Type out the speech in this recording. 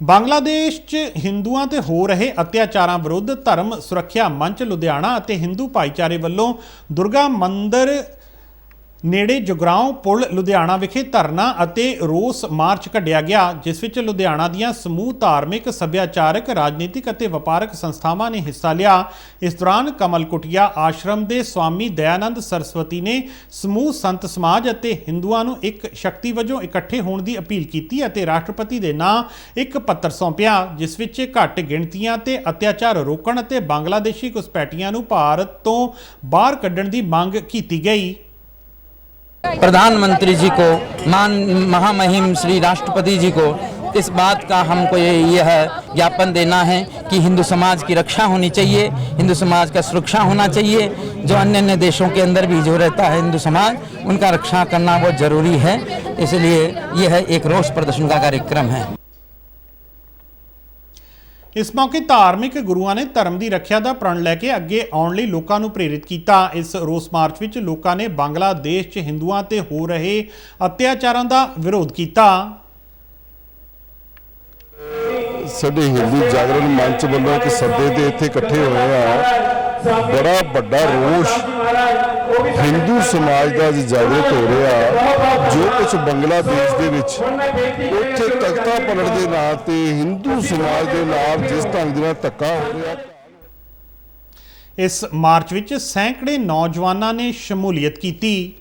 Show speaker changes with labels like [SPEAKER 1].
[SPEAKER 1] ਬੰਗਲਾਦੇਸ਼ 'ਚ ਹਿੰਦੂਆਂ ਤੇ ਹੋ ਰਹੇ ਅਤਿਆਚਾਰਾਂ ਵਿਰੁੱਧ ਧਰਮ ਸੁਰੱਖਿਆ ਮੰਚ ਲੁਧਿਆਣਾ ਅਤੇ ਹਿੰਦੂ ਭਾਈਚਾਰੇ ਵੱਲੋਂ ਦੁਰਗਾ ਮੰਦਿਰ ਨੇੜੇ ਜਗਰਾਉਂ ਪੁਲ ਲੁਧਿਆਣਾ ਵਿਖੇ ਧਰਨਾ ਅਤੇ ਰੋਸ ਮਾਰਚ ਕੱਢਿਆ ਗਿਆ, ਜਿਸ ਵਿੱਚ ਲੁਧਿਆਣਾ ਦੀਆਂ ਸਮੂਹ ਧਾਰਮਿਕ, ਸੱਭਿਆਚਾਰਕ, ਰਾਜਨੀਤਿਕ ਅਤੇ ਵਪਾਰਕ ਸੰਸਥਾਵਾਂ ਨੇ ਹਿੱਸਾ ਲਿਆ। ਇਸ ਦੌਰਾਨ ਕਮਲ ਕੁਟਿਆ ਆਸ਼ਰਮ ਦੇ ਸਵਾਮੀ ਦਇਆਨੰਦ ਸਰਸਵਤੀ ਨੇ ਸਮੂਹ ਸੰਤ ਸਮਾਜ ਅਤੇ ਹਿੰਦੂਆਂ ਨੂੰ ਇੱਕ ਸ਼ਕਤੀ ਵਜੋਂ ਇਕੱਠੇ ਹੋਣ ਦੀ ਅਪੀਲ ਕੀਤੀ ਅਤੇ ਰਾਸ਼ਟਰਪਤੀ ਦੇ ਨਾਂ ਇੱਕ ਪੱਤਰ ਸੌਂਪਿਆ, ਜਿਸ ਵਿੱਚ ਘੱਟ ਗਿਣਤੀਆਂ ਤੇ ਅਤਿਆਚਾਰ ਰੋਕਣ ਅਤੇ ਬੰਗਲਾਦੇਸ਼ੀ ਘੁਸਪੈਠੀਆਂ ਨੂੰ ਭਾਰਤ ਤੋਂ ਬਾਹਰ ਕੱਢਣ ਦੀ ਮੰਗ ਕੀਤੀ ਗਈ।
[SPEAKER 2] प्रधानमंत्री जी को, मान, महामहिम श्री राष्ट्रपति जी को, इस बात का हमको ये यह ज्ञापन देना है कि हिंदू समाज की रक्षा होनी चाहिए, हिंदू समाज का सुरक्षा होना चाहिए। जो अन्य अन्य देशों के अंदर भी जो रहता है हिंदू समाज, उनका रक्षा करना बहुत ज़रूरी है। इसलिए यह एक रोष प्रदर्शन का कार्यक्रम है।
[SPEAKER 1] ਇਸ ਮੌਕੇ ਧਾਰਮਿਕ ਗੁਰੂਆਂ ਨੇ ਧਰਮ ਦੀ ਰੱਖਿਆ ਦਾ ਪ੍ਰਣ ਲੈ ਕੇ ਅੱਗੇ ਆਉਣ ਲਈ ਲੋਕਾਂ ਨੂੰ ਪ੍ਰੇਰਿਤ ਕੀਤਾ। ਇਸ ਰੋਸ ਮਾਰਚ ਵਿੱਚ ਲੋਕਾਂ ਨੇ ਬੰਗਲਾਦੇਸ਼ 'ਚ ਹਿੰਦੂਆਂ ਤੇ ਹੋ ਰਹੇ ਅਤਿਆਚਾਰਾਂ ਦਾ ਵਿਰੋਧ ਕੀਤਾ।
[SPEAKER 3] ਸਾਡੇ ਹਿੰਦੂ ਜਾਗਰਣ ਮੰਚ ਵੱਲੋਂ ਇੱਕ ਸੱਦੇ ਤੇ ਇੱਥੇ ਇਕੱਠੇ ਹੋਏ ਆ। ਬੜਾ ਵੱਡਾ ਰੋਸ਼ ਹਿੰਦੂ ਸਮਾਜ ਦਾ ਅੱਜ ਜਾਗਰਤ ਹੋ ਰਿਹਾ ਜੋ ਕੁਝ ਬੰਗਲਾਦੇਸ਼ ਦੇ ਵਿੱਚ ਉੱਥੇ ਤਖਤਾ ਪਲਟ ਦੇ ਨਾਂ ਤੇ ਹਿੰਦੂ ਸਮਾਜ ਦੇ ਨਾਲ ਜਿਸ ਢੰਗ ਦੇ ਨਾਲ ਧੱਕਾ ਹੋ ਰਿਹਾ।
[SPEAKER 1] ਇਸ ਮਾਰਚ ਵਿੱਚ ਸੈਂਕੜੇ ਨੌਜਵਾਨਾਂ ਨੇ ਸ਼ਮੂਲੀਅਤ ਕੀਤੀ।